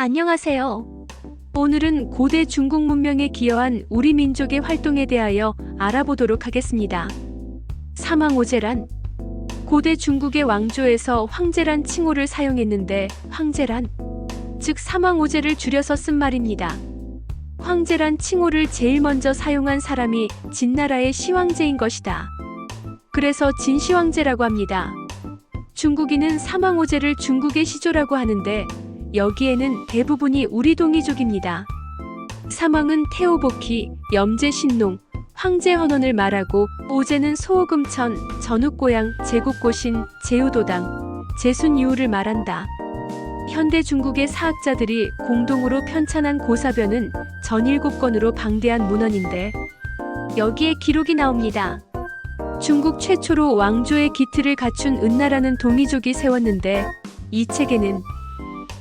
안녕하세요. 오늘은 고대 중국 문명에 기여한 우리 민족의 활동에 대하여 알아보도록 하겠습니다. 사망오제란 고대 중국의 왕조에서 황제란 칭호를 사용했는데 황제란 즉 사망오제를 줄여서 쓴 말입니다. 황제란 칭호를 제일 먼저 사용한 사람이 진나라의 시황제인 것이다. 그래서 진시황제라고 합니다. 중국인은 사망오제를 중국의 시조라고 하는데 여기에는 대부분이 우리 동이족입니다. 사망은 태오복희, 염제신농, 황제헌원을 말하고 오제는 소호금천, 전욱고양, 제국고신, 제우도당, 제순이후를 말한다. 현대 중국의 사학자들이 공동으로 편찬한 고사변은 전일곱 권으로 방대한 문헌인데 여기에 기록이 나옵니다. 중국 최초로 왕조의 기틀을 갖춘 은나라는 동이족이 세웠는데 이 책에는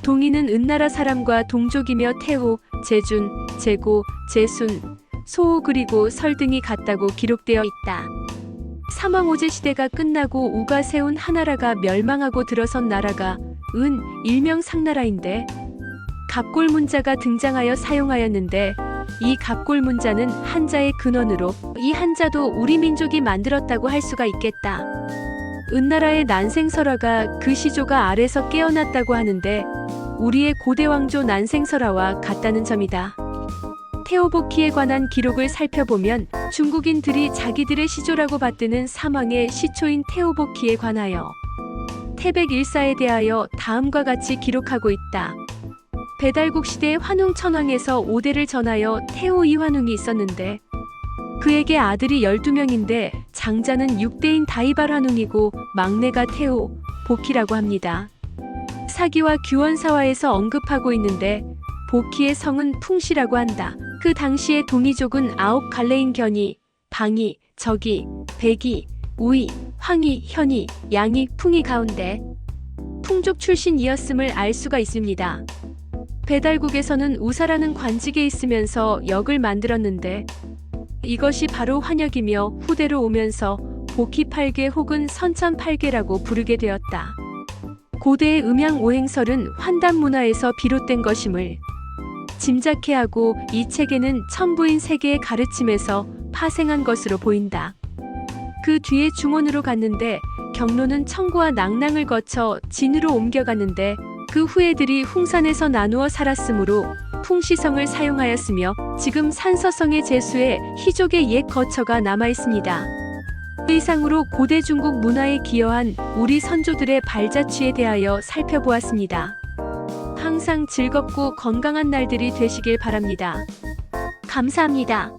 동이는 은나라 사람과 동족이며 태호, 제준, 제고, 제순, 소호 그리고 설 등이 같다고 기록되어 있다. 사망오제 시대가 끝나고 우가 세운 하나라가 멸망하고 들어선 나라가 은 일명 상나라인데 갑골 문자가 등장하여 사용하였는데 이 갑골 문자는 한자의 근원으로 이 한자도 우리 민족이 만들었다고 할 수가 있겠다. 은나라의 난생설화가 그 시조가 아래서 깨어났다고 하는데 우리의 고대 왕조 난생설화와 같다는 점이다. 테오보키에 관한 기록을 살펴보면 중국인들이 자기들의 시조라고 받드는 사망의 시초인 테오보키에 관하여 태백 일사에 대하여 다음과 같이 기록하고 있다. 배달국 시대 환웅 천왕에서 5대를 전하여 태오 이환웅이 있었는데 그에게 아들이 12명인데 장자는 6대인 다이발 환웅이고 막내가 태오, 보키라고 합니다. 사기와 규원사화에서 언급하고 있는데 보키의 성은 풍시라고 한다. 그 당시에 동이족은 아홉 갈래인 견이, 방이, 적이, 백이, 우이, 황이, 현이, 양이, 풍이 가운데 풍족 출신이었음을 알 수가 있습니다. 배달국에서는 우사라는 관직에 있으면서 역을 만들었는데 이것이 바로 환역이며 후대로 오면서 보키팔계 혹은 선천팔계라고 부르게 되었다. 고대의 음양 오행설은 환단 문화에서 비롯된 것임을 짐작해 하고 이 책에는 천부인 세계의 가르침에서 파생한 것으로 보인다. 그 뒤에 중원으로 갔는데 경로는 청구와 낭랑을 거쳐 진으로 옮겨갔는데 그 후예들이 홍산에서 나누어 살았으므로 풍시성을 사용하였으며 지금 산서성의 제수에 희족의 옛 거처가 남아 있습니다. 이상으로 고대 중국 문화에 기여한 우리 선조들의 발자취에 대하여 살펴보았습니다. 항상 즐겁고 건강한 날들이 되시길 바랍니다. 감사합니다.